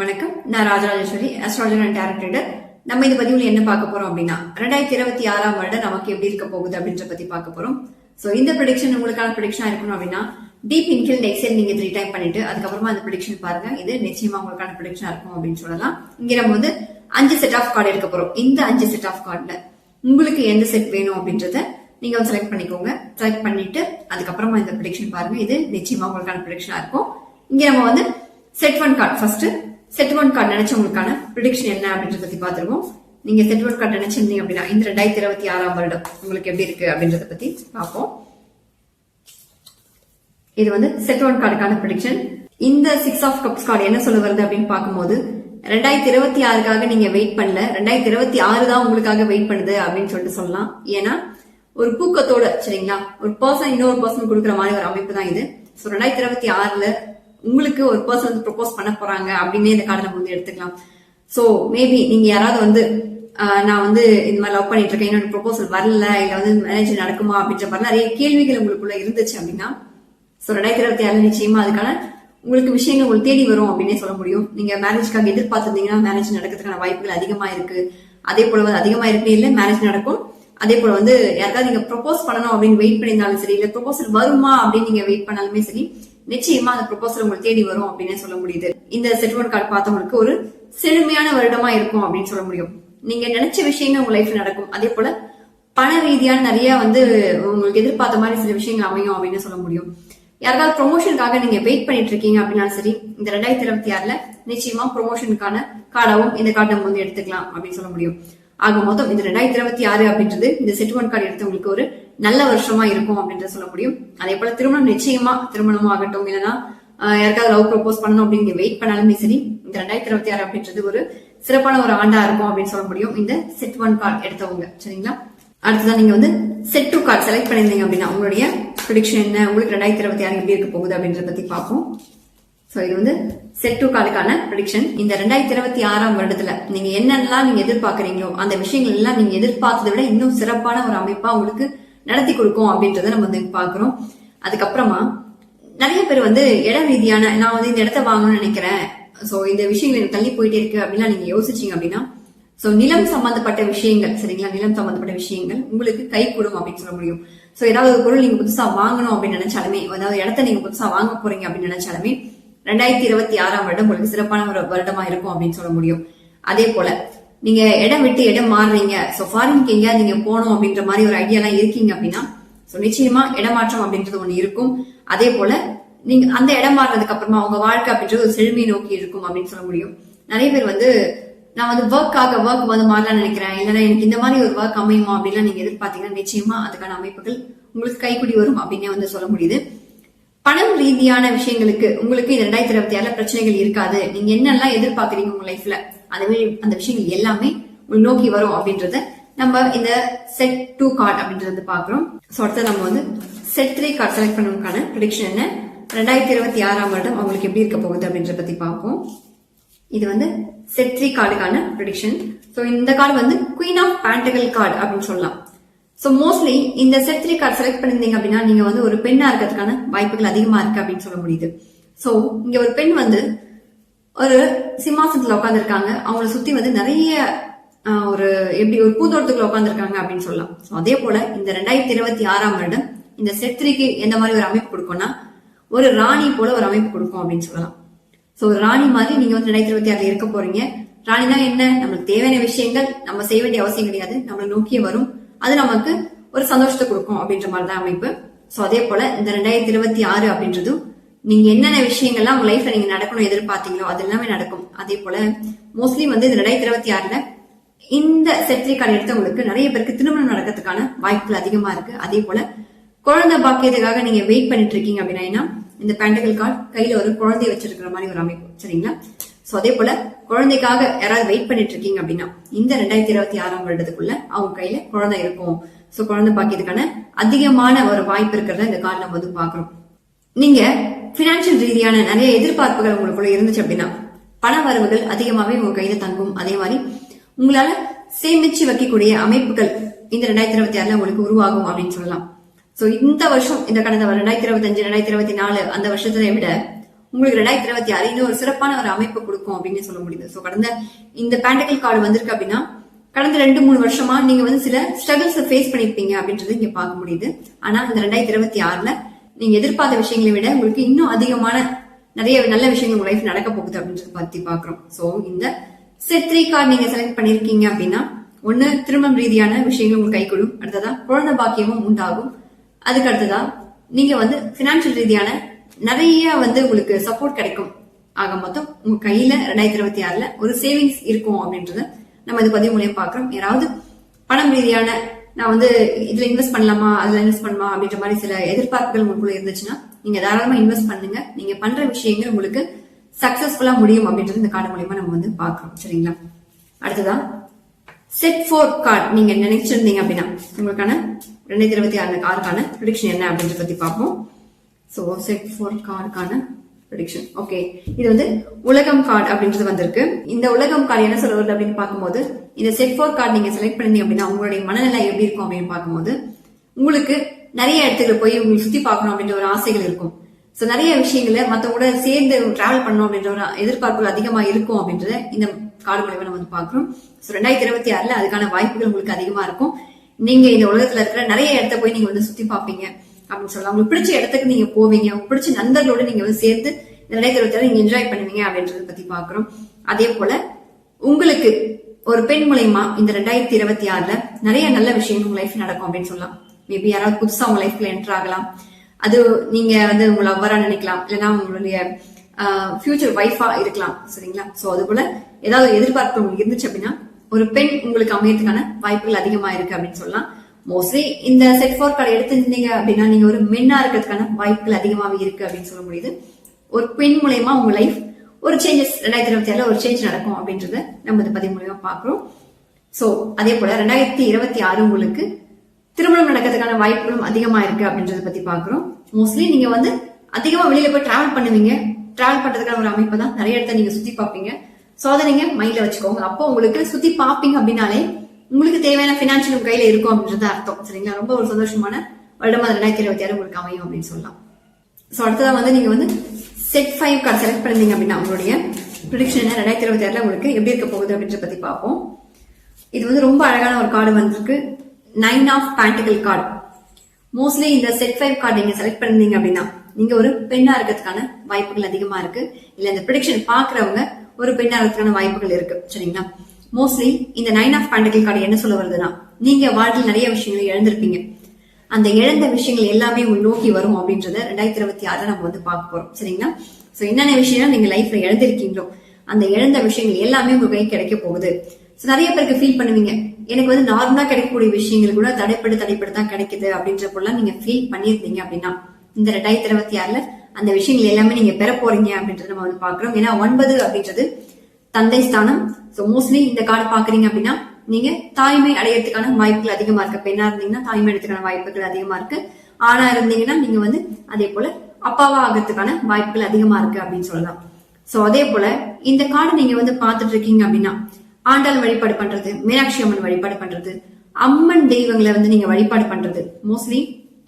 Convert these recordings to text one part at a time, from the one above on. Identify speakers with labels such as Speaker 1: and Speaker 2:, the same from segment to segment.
Speaker 1: வணக்கம். நான் Rajarajeswari astrologer and tarot reader நம்ம இந்த பதிவில் என்ன பார்க்க போறோம் அப்படின்னா ரெண்டாயிரத்தி இருபத்தி ஆறாம் வருடம் நமக்கு எப்படி இருக்க போகுது அப்படின்ற பத்தி பார்க்க போறோம். ஸோ இந்த ப்ரெடிக்ஷன் உங்களுக்கான ப்ரெடிக்ஷனா இருக்கணும் அப்படின்னா டீப் இன்கில் எக்ஸல் நீங்க த்ரீ டைம் பண்ணிட்டு அதுக்கப்புறமா அந்த ப்ரெடிக்ஷன் பாருங்க. இது நிச்சயமா உங்களுக்கான ப்ரெடிக்ஷனா இருக்கும் அப்படின்னு சொல்லலாம். இங்க நம்ம வந்து அஞ்சு செட் ஆஃப் கார்டு எடுக்க போறோம். இந்த அஞ்சு செட் ஆஃப் கார்டுல உங்களுக்கு எந்த செட் வேணும் அப்படின்றத நீங்க வந்து செலக்ட் பண்ணிக்கோங்க. செலக்ட் பண்ணிட்டு அதுக்கப்புறமா இந்த ப்ரெடிக்ஷன் பாருங்க. இது நிச்சயமா உங்களுக்கான ப்ரெடிக்ஷனா இருக்கும். இங்க நம்ம வந்து set one card first set one card நினைச்சவங்களுக்கான prediction என்ன அப்படின்றத பத்தி பார்த்துருவோம். நீங்க செட் ஒன் கார்டு நினைச்சிருந்தீங்க அப்படின்னா இந்த ரெண்டாயிரத்தி இருபத்தி ஆறாம் வருடம் உங்களுக்கு எப்படி இருக்கு அப்படின்றத பத்தி பார்ப்போம். இது வந்து செட் ஒன் கார்டுக்கான ப்ரிடிக்ஷன் இந்த சிக்ஸ் ஆஃப் கப்ஸ் கார்டு என்ன சொல்ல வருது அப்படின்னு பார்க்கும்போது ரெண்டாயிரத்தி இருபத்தி ஆறுக்காக நீங்க வெயிட் பண்ணல ரெண்டாயிரத்தி இருபத்தி ஆறு தான் உங்களுக்காக வெயிட் பண்ணுது அப்படின்னு சொல்லிட்டு சொல்லலாம். ஏன்னா ஒரு பூக்கத்தோட சரிங்களா ஒரு பர்சன் இன்னொரு பர்சன் கொடுக்குற மாதிரி ஒரு அமைப்பு தான் இது. ஸோ ரெண்டாயிரத்தி இருபத்தி ஆறுல உங்களுக்கு ஒரு பர்சன் வந்து ப்ரொபோஸ் பண்ண போறாங்க அப்படின்னே இந்த கார்டை நம்ம வந்து எடுத்துக்கலாம். ஸோ மேபி நீங்க யாராவது வந்து நான் வந்து இந்த மாதிரி லவ் பண்ணிட்டு இருக்கேன் என்னோட ப்ரொபோசல் வரல இல்லை வந்து மேரேஜ் நடக்குமா அப்படின்ற மாதிரி நிறைய கேள்விகள் உங்களுக்குள்ள இருந்துச்சு அப்படின்னா ஸோ ரெண்டாயிரத்தி இருபத்தி ஏழு நிச்சயமா அதுக்கான உங்களுக்கு விஷயங்கள் உங்களுக்கு தேடி வரும் அப்படின்னே சொல்ல முடியும். நீங்க மேரேஜ்க்காக எதிர்பார்த்திருந்தீங்கன்னா மேரேஜ் நடக்கிறதுக்கான வாய்ப்புகள் அதிகமா இருக்கு. அதே போல வந்து அதிகமா இருக்கு இல்லை மேரேஜ் நடக்கும். அதே போல வந்து யாருக்காவது நீங்க ப்ரொபோஸ் பண்ணணும் அப்படின்னு வெயிட் பண்ணியிருந்தாலும் சரி இல்லை ப்ரொபோசல் வருமா அப்படின்னு நீங்க வெயிட் பண்ணாலுமே சரி நிச்சயமா அந்த ப்ரொபோசல் உங்களுக்கு தேடி வரும் அப்படின்னு சொல்ல முடியுது. இந்த செட்டில்மெண்ட் கார்டு பார்த்தவங்களுக்கு ஒரு செழுமையான வருடமா இருக்கும் அப்படின்னு சொல்ல முடியும். நீங்க நினைச்ச விஷயங்கள் உங்க லைஃப்ல நடக்கும். அதே போல பண ரீதியான நிறைய வந்து உங்களுக்கு எதிர்பார்த்த மாதிரி சில விஷயங்கள் அமையும் அப்படின்னு சொல்ல முடியும். யாருக்காவது ப்ரொமோஷனுக்காக நீங்க வெயிட் பண்ணிட்டு இருக்கீங்க அப்படின்னாலும் சரி இந்த ரெண்டாயிரத்தி இருபத்தி ஆறுல நிச்சயமா ப்ரொமோஷனுக்கான கார்டாவும் இந்த கார்டை நம்ம வந்து எடுத்துக்கலாம் அப்படின்னு சொல்ல முடியும். ஆக மொத்தம் இந்த ரெண்டாயிரத்தி இருபத்தி ஆறு அப்படின்றது இந்த செட்டில்மெண்ட் கார்டு எடுத்தவங்களுக்கு ஒரு நல்ல வருஷமா இருக்கும் அப்படின்றத சொல்ல முடியும். அதே போல திருமணம் நிச்சயமா திருமணமும் ஆகட்டும். இல்லைன்னா யாருக்காவது லவ் ப்ரொபோஸ் பண்ணணும் அப்படின்னு வெயிட் பண்ணாலுமே சரி இந்த ரெண்டாயிரத்தி இருபத்தி ஆறு அப்படின்றது ஒரு சிறப்பான ஒரு ஆண்டா இருக்கும் அப்படின்னு சொல்ல முடியும். இந்த செட் ஒன் கார்டு எடுத்தவங்க சரிங்களா? அடுத்ததான் நீங்க வந்து செட் டூ கார்டு செலக்ட் பண்ணியிருந்தீங்க அப்படின்னா உங்களுடைய ப்ரொடிக்ஷன் என்ன? உங்களுக்கு ரெண்டாயிரத்தி இருபத்தி ஆறு எப்படி இருக்க போகுது அப்படின்றத பத்தி பார்ப்போம். ஸோ இது வந்து செட் டூ கார்டுக்கான ப்ரிடிக்ஷன் இந்த ரெண்டாயிரத்தி இருபத்தி ஆறாம் வருடத்துல நீங்க என்னென்னலாம் நீங்க எதிர்பார்க்குறீங்களோ அந்த விஷயங்கள் எல்லாம் நீங்க எதிர்பார்த்ததை விட இன்னும் சிறப்பான ஒரு அமைப்பா உங்களுக்கு நடத்தி கொடுக்கும் அப்படின்றத நம்ம வந்து பாக்குறோம் அதுக்கப்புறமா நிறைய பேர் வந்து இட ரீதியான நான் வந்து இந்த இடத்த வாங்கணும்னு நினைக்கிறேன். சோ இந்த விஷயங்கள் எனக்கு தள்ளி போயிட்டே இருக்கு அப்படின்னா நீங்க யோசிச்சீங்க அப்படின்னா சோ நிலம் சம்பந்தப்பட்ட விஷயங்கள் சரிங்களா? நிலம் சம்பந்தப்பட்ட விஷயங்கள் உங்களுக்கு கை கூடும் அப்படின்னு சொல்ல முடியும். சோ ஏதாவது ஒரு பொருள் நீங்க புதுசா வாங்கணும் அப்படின்னு நினைச்சாலுமே அதாவது இடத்த நீங்க புதுசா வாங்க போறீங்க அப்படின்னு நினைச்சாலுமே ரெண்டாயிரத்தி இருபத்தி ஆறாம் வருடம் உங்களுக்கு சிறப்பான ஒரு வருடமா இருக்கும் அப்படின்னு சொல்ல முடியும். அதே போல நீங்க இடம் விட்டு இடம் மாறுறீங்க. ஸோ ஃபாரின்க்கு எங்கேயாவது நீங்க போகணும் அப்படின்ற மாதிரி ஒரு ஐடியாலாம் இருக்கீங்க அப்படின்னா ஸோ நிச்சயமா இடமாற்றம் அப்படின்றது ஒன்று இருக்கும். அதே போல நீங்க அந்த இடம் மாறினதுக்கு அப்புறமா உங்க வாழ்க்கை அப்படின்றது ஒரு செழுமை நோக்கி இருக்கும் அப்படின்னு சொல்ல முடியும். நிறைய பேர் வந்து நான் வந்து ஒர்க்காக ஒர்க் வந்து மாறலாம்னு நினைக்கிறேன். இல்லைன்னா எனக்கு இந்த மாதிரி ஒரு ஒர்க் அமையுமா அப்படின்லாம் நீங்க எதிர்பார்த்தீங்கன்னா நிச்சயமா அதுக்கான அமைப்புகள் உங்களுக்கு கைக்குடி வரும் அப்படின்னே வந்து சொல்ல முடியுது. பணம் ரீதியான விஷயங்களுக்கு உங்களுக்கு இந்த ரெண்டாயிரத்தி இருபத்தி ஆறுல பிரச்சனைகள் இருக்காது. நீங்க என்னெல்லாம் எதிர்பார்க்குறீங்க உங்க லைஃப்ல அந்த அந்த விஷயங்கள் எல்லாமே நோக்கி வரும் அப்படின்றத நம்ம இந்த செட் டூ கார்டு அப்படின்றத பாக்குறோம் ஸோ அடுத்து நம்ம வந்து செட் த்ரீ கார்டு செலக்ட் பண்ணதுக்கான ப்ரிடிக்ஷன் என்ன? ரெண்டாயிரத்தி இருபத்தி ஆறாம் வருடம் அவங்களுக்கு எப்படி இருக்க போகுது அப்படின்றத பத்தி பார்ப்போம். இது வந்து செட் த்ரீ கார்டுக்கான ப்ரிடிக்ஷன் ஸோ இந்த கார்டு வந்து குயின் ஆஃப் பேண்டகல் கார்டு அப்படின்னு சொல்லலாம். ஸோ மோஸ்ட்லி இந்த செட் த்ரீ கார்டு செலக்ட் பண்ணிருந்தீங்க அப்படின்னா நீங்க வந்து ஒரு பெண்ணா இருக்கிறதுக்கான வாய்ப்புகள் அதிகமா இருக்கு அப்படின்னு சொல்ல முடியுது. ஸோ இங்க ஒரு பெண் வந்து ஒரு சிம்மாசனத்துல உட்காந்துருக்காங்க அவங்கள சுத்தி வந்து நிறைய ஒரு எப்படி ஒரு பூந்தோட்டத்துக்குள்ள உட்காந்துருக்காங்க அப்படின்னு சொல்லலாம். ஸோ அதே போல இந்த ரெண்டாயிரத்தி இருபத்தி ஆறாம் வருடம் இந்த செத்திரிக்கு எந்த மாதிரி ஒரு அமைப்பு கொடுக்கும்னா ஒரு ராணி போல ஒரு அமைப்பு கொடுக்கும் அப்படின்னு சொல்லலாம். சோ ஒரு ராணி மாதிரி நீங்க வந்து ரெண்டாயிரத்தி இருபத்தி ஆறுல இருக்க போறீங்க. ராணினா என்ன? நம்மளுக்கு தேவையான விஷயங்கள் நம்ம செய்ய வேண்டிய அவசியம் கிடையாது. நம்மளை நோக்கியே வரும். அது நமக்கு ஒரு சந்தோஷத்தை கொடுக்கும் அப்படின்ற மாதிரி தான் அமைப்பு. சோ அதே போல இந்த ரெண்டாயிரத்தி இருபத்தி ஆறு அப்படின்றதும் நீங்க என்னென்ன விஷயங்கள்லாம் உங்க லைஃப்ல நீங்க நடக்கணும் எதிர்பார்த்தீங்களோ அது எல்லாமே நடக்கும். அதே போல மோஸ்ட்லி வந்து இந்த ரெண்டாயிரத்தி இருபத்தி ஆறுல இந்த செட்ரி கார்டு எடுத்தவங்களுக்கு நிறைய பேருக்கு திருமணம் நடக்கிறதுக்கான வாய்ப்புகள் அதிகமா இருக்கு. அதே போல குழந்தை பாக்கியத்துக்காக நீங்க வெயிட் பண்ணிட்டு இருக்கீங்க அப்படின்னா இந்த பேண்டகல் கார்டு கையில ஒரு குழந்தை வச்சிருக்கிற மாதிரி ஒரு அமைப்பு சரிங்களா? சோ அதே போல குழந்தைக்காக யாராவது வெயிட் பண்ணிட்டு இருக்கீங்க அப்படின்னா இந்த ரெண்டாயிரத்தி இருபத்தி ஆறாம் வருடத்துக்குள்ள அவங்க கையில குழந்தை இருக்கும். சோ குழந்தை பாக்கியத்துக்கான அதிகமான ஒரு வாய்ப்பு இருக்கிறத இந்த கார்டு நம்ம வந்து பாக்குறோம் நீங்க பினான்சியல் ரீதியான நிறைய எதிர்பார்ப்புகள் உங்களுக்குள்ள இருந்துச்சு அப்படின்னா பண வரவுகள் அதிகமாவே உங்க கையில தங்கும். அதே மாதிரி உங்களால சேமிச்சு வைக்கக்கூடிய அமைப்புகள் இந்த ரெண்டாயிரத்தி இருபத்தி ஆறுல உங்களுக்கு உருவாகும் அப்படின்னு சொல்லலாம். சோ இந்த வருஷம் இந்த கடந்த ரெண்டாயிரத்தி இருபத்தி அஞ்சு ரெண்டாயிரத்தி இருபத்தி நாலு அந்த வருஷத்துல விட உங்களுக்கு ரெண்டாயிரத்தி இருபத்தி ஆறு இன்னும் ஒரு சிறப்பான ஒரு அமைப்பு கொடுக்கும் அப்படின்னு சொல்ல முடியுது. ஸோ கடந்த இந்த பேண்டகல் கார்டு வந்திருக்கு அப்படின்னா கடந்த ரெண்டு மூணு வருஷமா நீங்க வந்து சில ஸ்ட்ரகிள்ஸ் ஃபேஸ் பண்ணிருப்பீங்க அப்படின்றது இங்க பார்க்க முடியுது. ஆனா இந்த ரெண்டாயிரத்தி இருபத்தி ஆறுல நீங்க எதிர்பார்த்த விஷயங்களை விட உங்களுக்கு இன்னும் அதிகமான நிறைய நல்ல விஷயங்கள் உங்க லைஃப் நடக்க போகுது அப்படின்னு பத்தி பாக்குறோம் சோ இந்த செட் த்ரீ கார்டு நீங்க செலக்ட் பண்ணிருக்கீங்க அப்படின்னா ஒண்ணு திருமணம் ரீதியான விஷயங்கள் உங்களுக்கு கைகொள்ளும் அடுத்ததா குழந்தை பாக்கியமும் உண்டாகும். அதுக்கு அடுத்ததா நீங்க வந்து பினான்சியல் ரீதியான நிறைய வந்து உங்களுக்கு சப்போர்ட் கிடைக்கும். ஆக மொத்தம் உங்க கையில ரெண்டாயிரத்தி இருபத்தி ஆறுல ஒரு சேவிங்ஸ் இருக்கும் அப்படின்றத நம்ம இது பதிவு மூலியம் பாக்குறோம் யாராவது பணம் ரீதியான நான் வந்து இதுல இன்வெஸ்ட் பண்ணலாமா அதுல இன்வெஸ்ட் பண்ணலாமா அப்படின்ற மாதிரி சில எதிர்பார்ப்புகள் உங்களுக்குள்ள இருந்துச்சுன்னா நீங்க தாராளமா இன்வெஸ்ட் பண்ணுங்க. நீங்க பண்ற விஷயங்கள் உங்களுக்கு சக்சஸ்ஃபுல்லா முடியும் அப்படின்றது இந்த கார்டு மூலியமா நம்ம வந்து பாக்குறோம் சரிங்களா? அடுத்ததா செட் ஃபோர் கார்டு நீங்க நினைச்சிருந்தீங்க அப்படின்னா உங்களுக்கான ரெண்டாயிரத்தி இருபத்தி ஆறு காருக்கான ப்ரிடிக்ஷன் என்ன அப்படின்றத பத்தி பார்ப்போம். ஸோ செட் ஃபோர் கார்டுக்கான ப்ரிடிக்ஷன் ஓகே இது வந்து உலகம் கார்டு அப்படின்றது வந்திருக்கு. இந்த உலகம் கார்டு என்ன சொல்ல வருது அப்படின்னு பார்க்கும்போது இந்த செட் ஃபோர் கார்டு நீங்க செலக்ட் பண்ணீங்க அப்படின்னா உங்களுடைய மனநிலை எப்படி இருக்கும் அப்படின்னு பார்க்கும்போது உங்களுக்கு நிறைய இடத்துக்கு போய் உங்களுக்கு சுத்தி பார்க்கணும் அப்படின்ற ஒரு ஆசைகள் இருக்கும். ஸோ நிறைய விஷயங்களை மற்றவங்களோட சேர்ந்து டிராவல் பண்ணணும் அப்படின்ற ஒரு எதிர்பார்ப்புகள் அதிகமாக இருக்கும் அப்படின்றத இந்த கார்டு மூலமா நம்ம வந்து பார்க்குறோம். ஸோ ரெண்டாயிரத்தி இருபத்தி ஆறில் அதுக்கான வாய்ப்புகள் உங்களுக்கு அதிகமாக இருக்கும். நீங்க இந்த உலகத்துல இருக்கிற நிறைய இடத்த போய் நீங்க வந்து சுத்தி பார்ப்பீங்க. அப்படின்னு சொல்லலாம். உங்களுக்கு பிடிச்ச இடத்துக்கு நீங்க போவீங்க. உங்களுக்கு பிடிச்ச நண்பர்களோட நீங்க வந்து சேர்ந்து இந்த ரெண்டாயிரத்தி நீங்க என்ஜாய் பண்ணுவீங்க அப்படின்றத பத்தி பாக்குறோம் அதே போல உங்களுக்கு ஒரு பெண் மூலயமா இந்த ரெண்டாயிரத்தி இருபத்தி ஆறுல நிறைய நல்ல விஷயங்கள் உங்க லைஃப் நடக்கும் அப்படின்னு சொல்லலாம். மேபி யாராவது புதுசா உங்க லைஃப்ல என்டர் ஆகலாம். அது நீங்க வந்து உங்களை அவ்வாறா நினைக்கலாம். இல்லைன்னா உங்களுடைய ஃபியூச்சர் ஒய்ஃபா இருக்கலாம். சரிங்களா? சோ அது போல ஏதாவது எதிர்பார்ப்பு உங்களுக்கு இருந்துச்சு அப்படின்னா ஒரு பெண் உங்களுக்கு அமையறதுக்கான வாய்ப்புகள் அதிகமா இருக்கு அப்படின்னு சொல்லலாம். மோஸ்ட்லி இந்த செட் ஃபோர் கார்டு எடுத்திருந்தீங்க அப்படின்னா நீங்க ஒரு மென்னா இருக்கிறதுக்கான வாய்ப்புகள் அதிகமாக இருக்கு அப்படின்னு சொல்ல முடியுது. ஒரு பெண் மூலயமா உங்க லைஃப் ஒரு சேஞ்சஸ் ரெண்டாயிரத்தி இருபத்தி ஆறுல ஒரு சேஞ்ச் நடக்கும் அப்படின்றத நம்ம இந்த பதிவு மூலயமா பாக்குறோம் சோ அதே போல ரெண்டாயிரத்தி இருபத்தி ஆறு உங்களுக்கு திருமணம் நடக்கிறதுக்கான வாய்ப்புகளும் அதிகமா இருக்கு அப்படின்றத பத்தி பாக்குறோம் மோஸ்ட்லி நீங்க வந்து அதிகமா வெளியில போய் டிராவல் பண்ணுவீங்க. டிராவல் பண்றதுக்கான ஒரு அமைப்பு தான். நிறைய இடத்த நீங்க சுத்தி பார்ப்பீங்க. சோ அதை நீங்க மைண்ட்ல வச்சுக்கோங்க. அப்போ உங்களுக்கு சுத்தி பார்ப்பீங்க அப்படின்னாலே உங்களுக்கு தேவையான பினான்சியல் உங்க கையில இருக்கும் அப்படின்றது அர்த்தம். சரிங்களா? ரொம்ப ஒரு சந்தோஷமான வருடமா ரெண்டாயிரத்தி இருபத்தி ஆறு உங்களுக்கு அமையும் அப்படின்னு சொல்லலாம். ஸோ அடுத்ததான் வந்து நீங்க வந்து செட் ஃபைவ் கார்டு செலக்ட் பண்ணீங்க அப்படின்னா உங்களுடைய ப்ரிடிக்ஷன் என்ன? ரெண்டாயிரத்தி இருபத்தி ஆறுல உங்களுக்கு எப்படி இருக்க போகுது அப்படின்றத பத்தி பார்ப்போம். இது வந்து ரொம்ப அழகான ஒரு கார்டு வந்திருக்கு. Nine of pentacles card mostly இந்த செட் ஃபைவ் கார்டு நீங்க செலக்ட் பண்ணிருந்தீங்க அப்படின்னா நீங்க ஒரு பெண்ணா இருக்கிறதுக்கான வாய்ப்புகள் அதிகமா இருக்கு. இல்ல இந்த ப்ரிடிக்ஷன் பாக்குறவங்க ஒரு பெண்ணா இருக்கிறதுக்கான வாய்ப்புகள் இருக்கு. சரிங்களா? மோஸ்ட்லி இந்த நைன் ஆஃப் பேண்டிகல் கார்டு என்ன சொல்ல வருதுன்னா நீங்க வாழ்க்கையில் நிறைய விஷயங்களை இழந்திருப்பீங்க. அந்த இழந்த விஷயங்கள் எல்லாமே உங்களை நோக்கி வரும் அப்படின்றத ரெண்டாயிரத்தி இருபத்தி ஆறுல நம்ம வந்து பார்க்க போறோம். சரிங்களா? சோ என்னென்ன விஷயம் நீங்க லைஃப்ல இழந்திருக்கீங்களோ அந்த இழந்த விஷயங்கள் எல்லாமே உங்க கை கிடைக்க போகுது. ஸோ நிறைய பேருக்கு ஃபீல் பண்ணுவீங்க. எனக்கு வந்து நார்மலா கிடைக்கக்கூடிய விஷயங்கள் கூட தடைப்பட்டு தடைப்பட்டு தான் கிடைக்குது அப்படின்ற போலாம் நீங்க ஃபீல் பண்ணியிருந்தீங்க அப்படின்னா இந்த ரெண்டாயிரத்தி இருபத்தி ஆறுல அந்த விஷயங்கள் எல்லாமே நீங்க பெற போறீங்க அப்படின்றத நம்ம வந்து பாக்குறோம் ஏன்னா ஒன்பது அப்படின்றது தந்தை ஸ்தானம். சோ மோஸ்ட்லி இந்த கார்டு பாக்குறீங்க அப்படின்னா நீங்க தாய்மை அடையறதுக்கான வாய்ப்புகள் அதிகமா இருக்கு. பெண்ணா இருந்தீங்கன்னா தாய்மை அடையறதுக்கான வாய்ப்புகள் அதிகமா இருக்கு. ஆணா இருந்தீங்கன்னா நீங்க வந்து அதே போல அப்பாவா ஆகிறதுக்கான வாய்ப்புகள் அதிகமா இருக்கு அப்படின்னு சொல்லலாம். சோ அதே போல இந்த கார்டு நீங்க வந்து பாத்துட்டு இருக்கீங்க அப்படின்னா ஆண்டாள் வழிபாடு பண்றது மீனாட்சி அம்மன் வழிபாடு பண்றது அம்மன் தெய்வங்களை வந்து நீங்க வழிபாடு பண்றது. மோஸ்ட்லி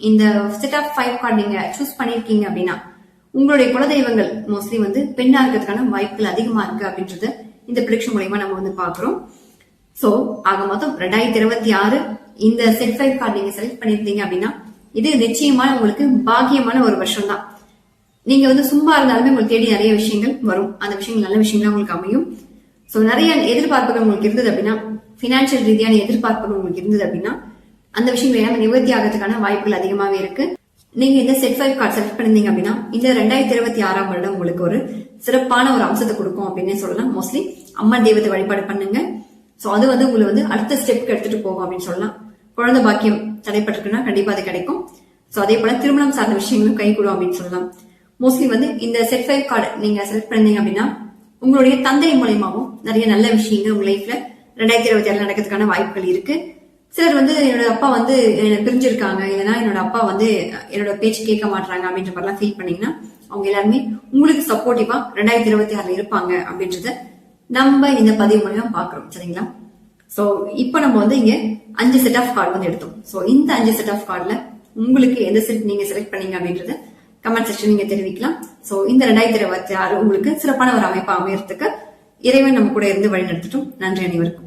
Speaker 1: இந்த செட் ஆஃப் ஃபைவ் கார்டு நீங்க சூஸ் பண்ணிருக்கீங்க அப்படின்னா உங்களுடைய குலதெய்வங்கள் மோஸ்ட்லி வந்து பெண்ணா இருக்கிறதுக்கான வாய்ப்புகள் அதிகமா இருக்கு அப்படின்றத இந்த ப்ரிடிக்ஷன் மூலயமா நம்ம வந்து பாக்குறோம் சோ ஆக மொத்தம் ரெண்டாயிரத்தி இருபத்தி ஆறு இந்த செட் ஃபைவ் கார்டு நீங்க செலக்ட் பண்ணிருந்தீங்க அப்படின்னா இது நிச்சயமான உங்களுக்கு பாக்கியமான ஒரு வருஷம் தான். நீங்க வந்து சும்மா இருந்தாலுமே உங்களுக்கு தேடி நிறைய விஷயங்கள் வரும். அந்த விஷயங்கள் நல்ல விஷயங்களா உங்களுக்கு அமையும். சோ நிறைய எதிர்பார்ப்புகள் உங்களுக்கு இருந்தது அப்படின்னா பினான்சியல் ரீதியான எதிர்பார்ப்புகள் உங்களுக்கு இருந்தது அப்படின்னா அந்த விஷயங்கள் எல்லாமே நிவர்த்தி ஆகிறதுக்கான வாய்ப்புகள் அதிகமாவே இருக்கு. நீங்க இந்த செட் ஃபைவ் கார்டு செலக்ட் பண்ணிருந்தீங்க அப்படின்னா இந்த ரெண்டாயிரத்தி இருபத்தி ஆறாம் வருடம் உங்களுக்கு ஒரு சிறப்பான ஒரு அம்சத்தை கொடுக்கும் அப்படின்னு சொல்லலாம். மோஸ்ட்லி அம்மா தெய்வத்தை வழிபாடு பண்ணுங்க. ஸோ அது வந்து உங்களை வந்து அடுத்த ஸ்டெப்க்கு எடுத்துட்டு போகும் அப்படின்னு சொல்லலாம். குழந்தை பாக்கியம் தடைப்பட்டிருக்குன்னா கண்டிப்பா அது கிடைக்கும். ஸோ அதே போல திருமணம் சார்ந்த விஷயங்களும் கை அப்படின்னு சொல்லலாம். மோஸ்ட்லி வந்து இந்த செட் ஃபைவ் கார்டு நீங்க செலக்ட் பண்ணீங்க அப்படின்னா உங்களுடைய தந்தை மூலயமாவும் நிறைய நல்ல விஷயங்கள் உங்க லைஃப்ல ரெண்டாயிரத்தி இருபத்தி ஏழு நடக்கிறதுக்கான வாய்ப்புகள் இருக்கு. சிலர் வந்து என்னோட அப்பா வந்து என்னை பிரிஞ்சிருக்காங்க. இல்லைன்னா என்னோட அப்பா வந்து என்னோட பேச்சு கேட்க மாட்டாங்க அப்படின்ற மாதிரிலாம் ஃபீல் பண்ணீங்கன்னா அவங்க எல்லாருமே உங்களுக்கு சப்போர்ட்டிவா ரெண்டாயிரத்தி இருபத்தி ஆறுல இருப்பாங்க அப்படின்றத நம்ம இந்த பதிவு மூலியமா பாக்குறோம் சரிங்களா? சோ இப்போ நம்ம வந்து இங்க அஞ்சு செட் ஆஃப் கார்டு வந்து எடுத்தோம். சோ இந்த அஞ்சு செட் ஆஃப் கார்டுல உங்களுக்கு எந்த செட் நீங்க செலக்ட் பண்ணீங்க அப்படின்றத கமெண்ட் செக்ஷன் நீங்க தெரிவிக்கலாம். சோ இந்த ரெண்டாயிரத்தி இருபத்தி ஆறு உங்களுக்கு சிறப்பான ஒரு அமைப்பு அமையறதுக்கு இறைவன் நம்ம கூட இருந்து வழிநடத்தட்டும். நன்றி அனைவருக்கும்.